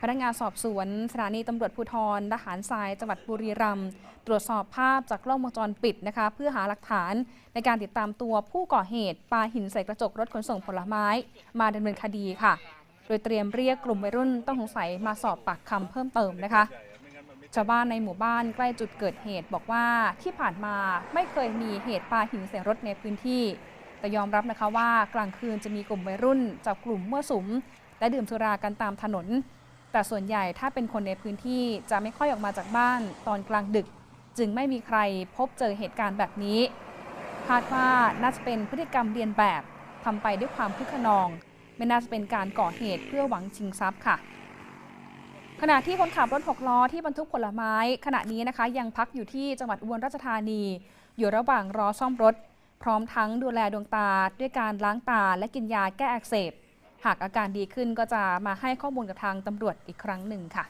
พนักงานสอบสวนสถานีตำรวจภูธรทหารทรายจังหวัดบุรีรัมย์ตรวจสอบภาพจากกล้องวงจรปิดนะคะ เพื่อหาหลักฐานในการติดตามตัวผู้ก่อเหตุปาหินใส่กระจกรถขนส่งผลไม้ มาดำเนินคดีค่ะ โดยเตรียมเรียกกลุ่มวัยรุ่นต้องสงสัยมาสอบปากคำเพิ่มเติมนะคะชาวบ้านในหมู่บ้านใกล้จุดเกิดเหตุ บอกว่าที่ผ่านมาไม่เคยมีเหตุปาหินใส่รถในพื้นที่ แต่ยอมรับนะคะว่ากลางคืนจะมีกลุ่มวัยรุ่นจับกลุ่มมั่วสุม และดื่มสุรากันตามถนน แต่ส่วนใหญ่ถ้าเป็นคนในพื้นที่จะไม่ค่อยออกมาจากบ้านตอนกลางดึก จึงไม่มีใครพบเจอเหตุการณ์แบบนี้ คาดว่าน่าจะเป็นพฤติกรรมเรียนแบบทำไปด้วยความคึกขนอง ไม่น่าจะเป็นการก่อเหตุเพื่อหวังชิงทรัพย์ค่ะ ขณะที่คนขับรถหกล้อที่บรรทุกผลไม้ ขณะนี้นะคะ ยังพักอยู่ที่จังหวัดอุบลราชธานี อยู่ระหว่างรอซ่อมรถ พร้อมทั้งดูแลดวงตาด้วยการล้างตาและกินยาแก้อักเสบ หากอาการดีขึ้นก็จะมาให้ข้อมูลกับทางตำรวจอีกครั้งหนึ่งค่ะ